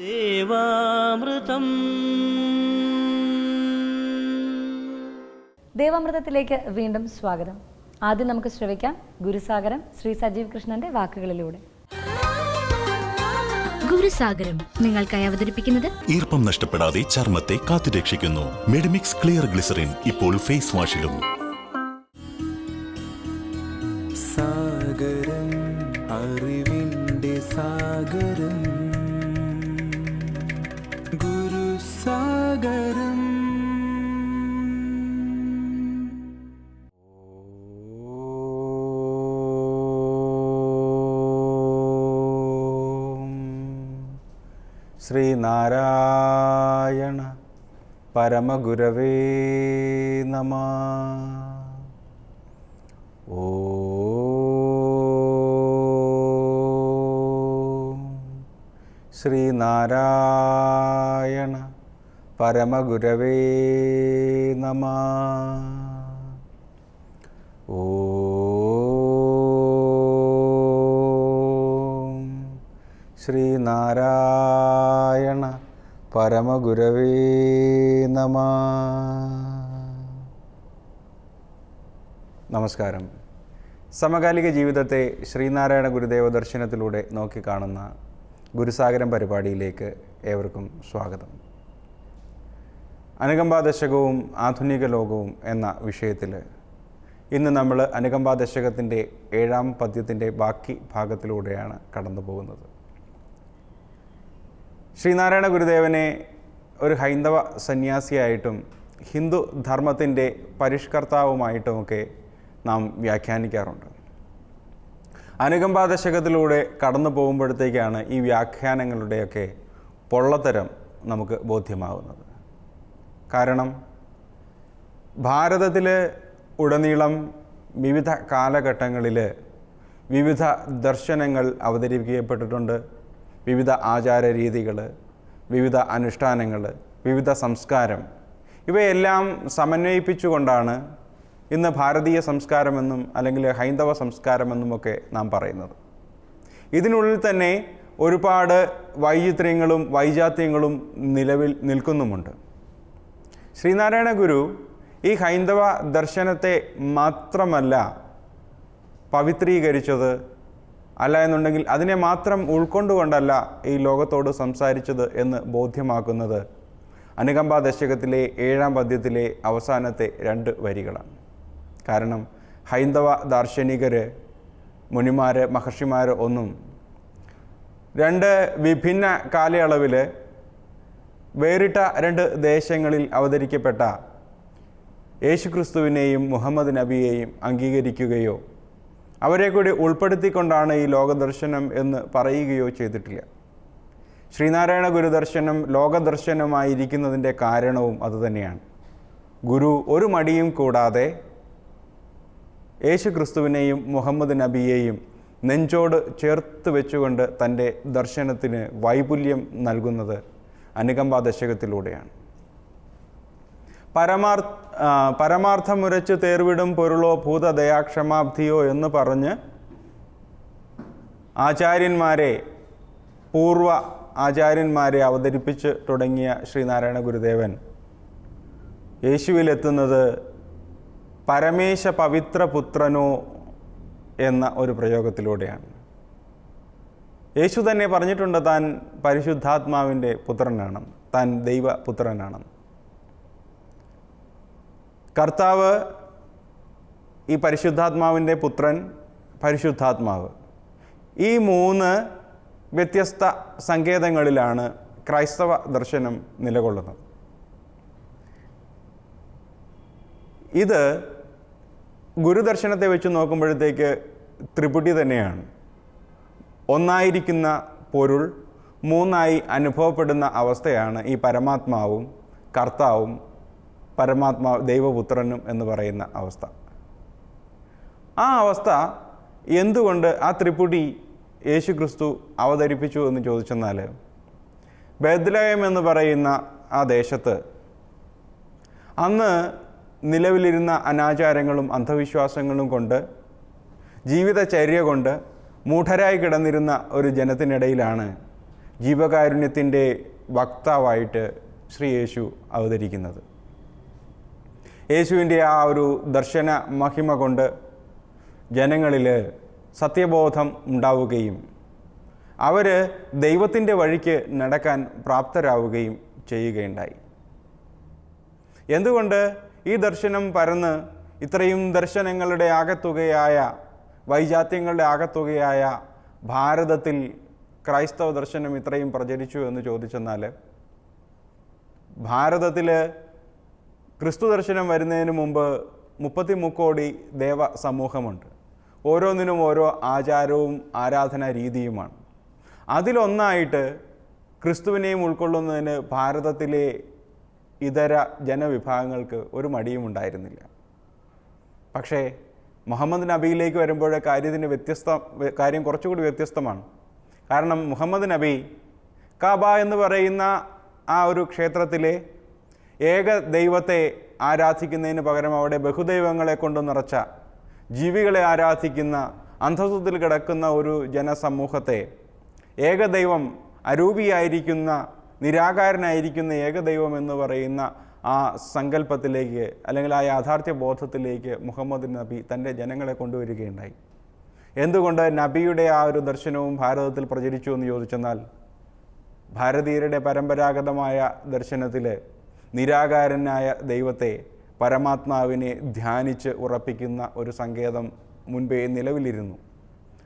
ദേവാമൃതം. ദേവാമൃതത്തിലേക്ക് വീണ്ടും സ്വാഗതം. ആദ്യം നമുക്ക് ശ്രവിക്കാം ഗുരുസാഗരം ശ്രീ സജീവ് കൃഷ്ണന്റെ വാക്കുകളിലൂടെ. ഗുരുസാഗരം നിങ്ങൾക്കായി അവതരിപ്പിക്കുന്നത് ഈർപ്പം നഷ്ടപ്പെടാതെ ചർമ്മത്തെ കാത്തുരക്ഷിക്കുന്നു. മെഡിമിക്സ് ക്ലിയർ ഗ്ലിസറിൻ ഇപ്പോൾ ഫേസ് വാഷിലും. ശ്രീനാരായണ പരമഗുരവേ നമ. ഓം. ശ്രീനാരായണ പരമഗുരവേ നമ. ശ്രീനാരായണ പരമഗുരവേ നമ. നമസ്കാരം. സമകാലിക ജീവിതത്തെ ശ്രീനാരായണ ഗുരുദേവ ദർശനത്തിലൂടെ നോക്കിക്കാണുന്ന ഗുരുസാഗരം പരിപാടിയിലേക്ക് ഏവർക്കും സ്വാഗതം. അനുകമ്പാ ദശകവും ആധുനിക ലോകവും എന്ന വിഷയത്തിൽ ഇന്ന് നമ്മൾ അനുകമ്പാ ദശകത്തിന്റെ ഏഴാം പദ്യത്തിന്റെ ബാക്കി ഭാഗത്തിലൂടെയാണ് കടന്നു പോകുന്നത് ശ്രീനാരായണ ഗുരുദേവനെ ഒരു ഹൈന്ദവ സന്യാസിയായിട്ടും ഹിന്ദു ധർമ്മത്തിന്റെ പരിഷ്കർത്താവുമായിട്ടുമൊക്കെ നാം വ്യാഖ്യാനിക്കാറുണ്ട്. അനുകമ്പാ ദശകത്തിലൂടെ കടന്നു പോകുമ്പോഴത്തേക്കാണ് ഈ വ്യാഖ്യാനങ്ങളുടെയൊക്കെ പൊള്ളത്തരം നമുക്ക് ബോധ്യമാകുന്നത് കാരണം ഭാരതത്തിൽ ഉടനീളം വിവിധ കാലഘട്ടങ്ങളിൽ വിവിധ ദർശനങ്ങൾ അവതരിപ്പിക്കപ്പെട്ടിട്ടുണ്ട്. വിവിധ ആചാര രീതികൾ വിവിധ അനുഷ്ഠാനങ്ങൾ വിവിധ സംസ്കാരം ഇവയെല്ലാം സമന്വയിപ്പിച്ചുകൊണ്ടാണ് ഇന്ന് ഭാരതീയ സംസ്കാരമെന്നും അല്ലെങ്കിൽ ഹൈന്ദവ സംസ്കാരമെന്നുമൊക്കെ നാം പറയുന്നത്. ഇതിനുള്ളിൽ തന്നെ ഒരുപാട് വൈചിത്ര്യങ്ങളും വൈജാത്യങ്ങളും നിലവിൽ നിൽക്കുന്നുമുണ്ട്. ശ്രീനാരായണ ഗുരു ഈ ഹൈന്ദവ ദർശനത്തെ മാത്രമല്ല പവിത്രീകരിച്ചത് അല്ല എന്നുണ്ടെങ്കിൽ അതിനെ മാത്രം ഉൾക്കൊണ്ടുകൊണ്ടല്ല ഈ ലോകത്തോട് സംസാരിച്ചത് എന്ന് ബോധ്യമാക്കുന്നത്. അനുകമ്പ ദശകത്തിലെ ഏഴാം പദ്യത്തിലെ അവസാനത്തെ രണ്ട് വരികളാണ്. കാരണം ഹൈന്ദവ ദാർശനികർ മുനിമാർ മഹർഷിമാർ ഒന്നും രണ്ട് വിഭിന്ന കാലയളവിൽ വേറിട്ട രണ്ട് ദേശങ്ങളിൽ അവതരിക്കപ്പെട്ട യേശുക്രിസ്തുവിനെയും മുഹമ്മദ് നബിയെയും അംഗീകരിക്കുകയോ അവരെ കൂടി ഉൾപ്പെടുത്തിക്കൊണ്ടാണ് ഈ ലോകദർശനം എന്ന് പറയുകയോ ചെയ്തിട്ടില്ല. ശ്രീനാരായണ ഗുരുദർശനം ലോകദർശനമായിരിക്കുന്നതിന്റെ കാരണവും അതുതന്നെയാണ് ഗുരു ഒരു മടിയും കൂടാതെ യേശു ക്രിസ്തുവിനെയും മുഹമ്മദ് നബിയെയും നെഞ്ചോട് ചേർത്ത് വെച്ചുകൊണ്ട് തന്റെ ദർശനത്തിന് വൈപുല്യം നൽകുന്നത് അനുകമ്പാ ദശകത്തിലൂടെയാണ് പരമാർ പരമാർത്ഥമുരച്ചു തേർവിടും പൊരുളോ ഭൂതദയാക്ഷമാബ്ധിയോ എന്ന് പറഞ്ഞ് ആചാര്യന്മാരെ പൂർവ ആചാര്യന്മാരെ അവതരിപ്പിച്ച് തുടങ്ങിയ ശ്രീനാരായണ ഗുരുദേവൻ യേശുവിലെത്തുന്നത് പരമേശ പവിത്രപുത്രനോ എന്ന ഒരു പ്രയോഗത്തിലൂടെയാണ്. യേശു തന്നെ പറഞ്ഞിട്ടുണ്ട് താൻ പരിശുദ്ധാത്മാവിന്റെ പുത്രനാണ് താൻ ദൈവപുത്രനാണെന്ന് കർത്താവ് ഈ പരിശുദ്ധാത്മാവിന്റെ പുത്രൻ പരിശുദ്ധാത്മാവ്. ഈ മൂന്ന് വ്യത്യസ്ത സങ്കേതങ്ങളിലാണ് ക്രൈസ്തവ ദർശനം നിലകൊള്ളുന്നത്. ഇത് ഗുരുദർശനത്തെ വെച്ച് നോക്കുമ്പോഴത്തേക്ക് ത്രിപുടി തന്നെയാണ്. ഒന്നായിരിക്കുന്ന പൊരുൾ മൂന്നായി അനുഭവപ്പെടുന്ന അവസ്ഥയാണ് ഈ പരമാത്മാവും കർത്താവും പരമാത്മാ ദൈവപുത്രനും എന്ന് പറയുന്ന അവസ്ഥ. ആ അവസ്ഥ എന്തുകൊണ്ട് ആ ത്രിപുടി യേശു ക്രിസ്തു അവതരിപ്പിച്ചു എന്ന് ചോദിച്ചെന്നാൽ ബദ്ലയം എന്ന് പറയുന്ന ആ ദേശത്ത് അന്ന് നിലവിലിരുന്ന അനാചാരങ്ങളും അന്ധവിശ്വാസങ്ങളും കൊണ്ട് ജീവിതചര്യ കൊണ്ട് മൂഢരായി കിടന്നിരുന്ന ഒരു ജനത്തിനിടയിലാണ് ജീവകാരുണ്യത്തിന്റെ വക്താവായിട്ട് ശ്രീ യേശു അവതരിക്കുന്നത്. യേശുവിന്റെ ആ ഒരു ദർശന മഹിമ കൊണ്ട് ജനങ്ങളിൽ സത്യബോധം ഉണ്ടാവുകയും അവർ ദൈവത്തിന്റെ വഴിക്ക് നടക്കാൻ പ്രാപ്തരാവുകയും ചെയ്യുകയുണ്ടായി. എന്തുകൊണ്ട് ഈ ദർശനം പരന്ന് ഇത്രയും ദർശനങ്ങളുടെ ആകത്തുകയായ വൈജാത്യങ്ങളുടെ ആകത്തുകയായ ഭാരതത്തിൽ ക്രൈസ്തവ ദർശനം ഇത്രയും പ്രചരിച്ചു എന്ന് ചോദിച്ചെന്നാൽ ഭാരതത്തിൽ ക്രിസ്തു ദർശനം വരുന്നതിന് മുമ്പ് മുപ്പത്തി മുക്കോടി ദേവ സമൂഹമുണ്ട്. ഓരോന്നിനും ഓരോ ആചാരവും ആരാധന രീതിയുമാണ്. അതിലൊന്നായിട്ട് ക്രിസ്തുവിനെയും ഉൾക്കൊള്ളുന്നതിന് ഭാരതത്തിലെ ഇതര ജനവിഭാഗങ്ങൾക്ക് ഒരു മടിയും ഉണ്ടായിരുന്നില്ല. പക്ഷേ മുഹമ്മദ് നബിയിലേക്ക് വരുമ്പോഴേ കാര്യത്തിന് വ്യത്യസ്ത കാര്യം കുറച്ചുകൂടി വ്യത്യസ്തമാണ്. കാരണം മുഹമ്മദ് നബി കാബ എന്ന് പറയുന്ന ആ ഒരു ക്ഷേത്രത്തിലെ ഏക ദൈവത്തെ ആരാധിക്കുന്നതിന് പകരം അവിടെ ബഹുദൈവങ്ങളെ കൊണ്ട് നിറച്ച ജീവികളെ ആരാധിക്കുന്ന അന്ധത്വത്തിൽ കിടക്കുന്ന ഒരു ജനസമൂഹത്തെ ഏകദൈവം അരൂപിയായിരിക്കുന്ന നിരാകാരനായിരിക്കുന്ന ഏകദൈവം എന്ന് പറയുന്ന ആ സങ്കല്പത്തിലേക്ക് അല്ലെങ്കിൽ ആ യാഥാർത്ഥ്യ ബോധത്തിലേക്ക് മുഹമ്മദ് നബി തന്റെ ജനങ്ങളെ കൊണ്ടുവരികയുണ്ടായി. എന്തുകൊണ്ട് നബിയുടെ ആ ഒരു ദർശനവും ഭാരതത്തിൽ പ്രചരിച്ചു എന്ന് ചോദിച്ചെന്നാൽ ഭാരതീയരുടെ പരമ്പരാഗതമായ ദർശനത്തിൽ നിരാകാരനായ ദൈവത്തെ പരമാത്മാവിനെ ധ്യാനിച്ച് ഉറപ്പിക്കുന്ന ഒരു സങ്കേതം മുൻപേ നിലവിലിരുന്നു.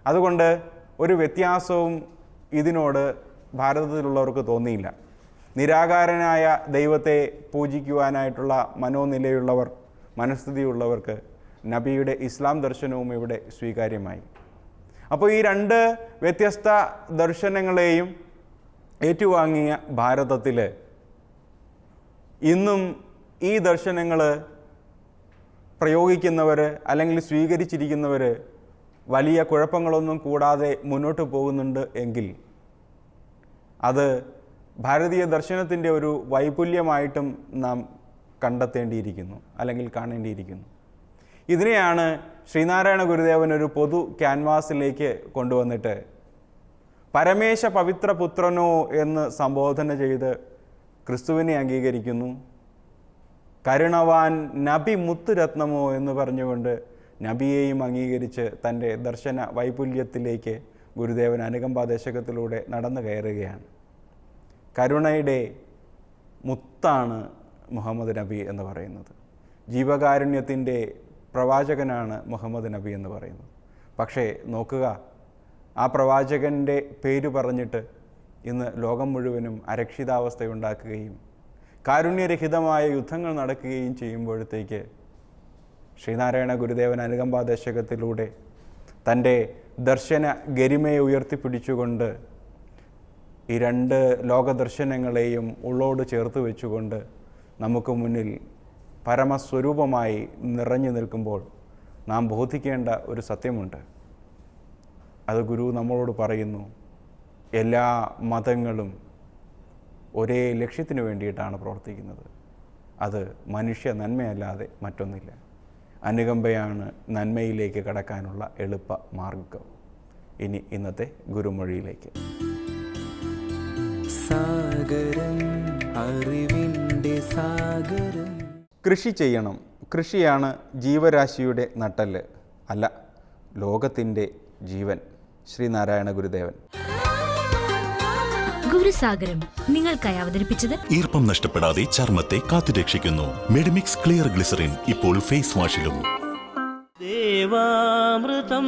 അതുകൊണ്ട് ഒരു വ്യത്യാസവും ഇതിനോട് ഭാരതത്തിലുള്ളവർക്ക് തോന്നിയില്ല. നിരാകാരനായ ദൈവത്തെ പൂജിക്കുവാനായിട്ടുള്ള മനോനിലയുള്ളവർ മനസ്ഥിതിയുള്ളവർക്ക് നബിയുടെ ഇസ്ലാം ദർശനവും ഇവിടെ സ്വീകാര്യമായി. അപ്പോൾ ഈ രണ്ട് വ്യത്യസ്ത ദർശനങ്ങളെയും ഏറ്റുവാങ്ങിയ ഭാരതത്തിൽ ഇന്നും ഈ ദർശനങ്ങൾ പ്രയോഗിക്കുന്നവർ അല്ലെങ്കിൽ സ്വീകരിച്ചിരിക്കുന്നവർ വലിയ കുഴപ്പങ്ങളൊന്നും കൂടാതെ മുന്നോട്ട് പോകുന്നുണ്ട് എങ്കിൽ അത് ഭാരതീയ ദർശനത്തിന്റെ ഒരു വൈപുല്യമായിട്ടും നാം കണ്ടെത്തേണ്ടിയിരിക്കുന്നു അല്ലെങ്കിൽ കാണേണ്ടിയിരിക്കുന്നു. ഇതിനെയാണ് ശ്രീനാരായണ ഗുരുദേവൻ ഒരു പൊതു ക്യാൻവാസിലേക്ക് കൊണ്ടുവന്നിട്ട് പരമേശ പവിത്ര പുത്രനോ എന്ന് സംബോധന ചെയ്ത് ക്രിസ്തുവിനെ അംഗീകരിക്കുന്നു. കരുണവാൻ നബി മുത്തുരത്നമോ എന്ന് പറഞ്ഞുകൊണ്ട് നബിയെയും അംഗീകരിച്ച് തന്റെ ദർശന വൈപുല്യത്തിലേക്ക് ഗുരുദേവൻ അനുകമ്പാദേശകത്തിലൂടെ നടന്നു കയറുകയാണ്. കരുണയുടെ മുത്താണ് മുഹമ്മദ് നബി എന്ന് പറയുന്നത്. ജീവകാരുണ്യത്തിന്റെ പ്രവാചകനാണ് മുഹമ്മദ് നബി എന്ന് പറയുന്നത്. പക്ഷേ നോക്കുക ആ പ്രവാചകന്റെ പേര് പറഞ്ഞിട്ട് ഇന്ന് ലോകം മുഴുവനും അരക്ഷിതാവസ്ഥയുണ്ടാക്കുകയും കാരുണ്യരഹിതമായ യുദ്ധങ്ങൾ നടക്കുകയും ചെയ്യുമ്പോഴത്തേക്ക് ശ്രീനാരായണ ഗുരുദേവൻ അനുകമ്പാദേശകത്തിലൂടെ തന്റെ ദർശന ഗരിമയെ ഉയർത്തിപ്പിടിച്ചുകൊണ്ട് ഈ രണ്ട് ലോകദർശനങ്ങളെയും ഉള്ളോട് ചേർത്ത് വെച്ചുകൊണ്ട് നമുക്ക് മുന്നിൽ പരമസ്വരൂപമായി നിറഞ്ഞു നിൽക്കുമ്പോൾ നാം ബോധിക്കേണ്ട ഒരു സത്യമുണ്ട്. അത് ഗുരു നമ്മളോട് പറയുന്നു എല്ലാ മതങ്ങളും ഒരേ ലക്ഷ്യത്തിന് വേണ്ടിയിട്ടാണ് പ്രവർത്തിക്കുന്നത്. അത് മനുഷ്യ നന്മയല്ലാതെ മറ്റൊന്നില്ല. അനുകമ്പയാണ് നന്മയിലേക്ക് കടക്കാനുള്ള എളുപ്പ മാർഗം ഇനി ഇന്നത്തെ ഗുരുമൊഴിയിലേക്ക്. സാഗരം അറിവിന്റെ സാഗരം. കൃഷി ചെയ്യണം. കൃഷിയാണ് ജീവരാശിയുടെ നട്ടൽ അല്ല ലോകത്തിന്റെ ജീവൻ. ശ്രീനാരായണ ഗുരുദേവൻ. ഗുരുസാഗരം നിങ്ങൾക്കായി അവതരിപ്പിച്ചത് ഈർപ്പം നഷ്ടപ്പെടാതെ ചർമ്മത്തെ കാത്തുരക്ഷിക്കുന്നു. മെഡിമിക്സ് ക്ലിയർ ഗ്ലിസറിൻ ഇപ്പോൾ ഫേസ് വാഷിലും. ദേവാമൃതം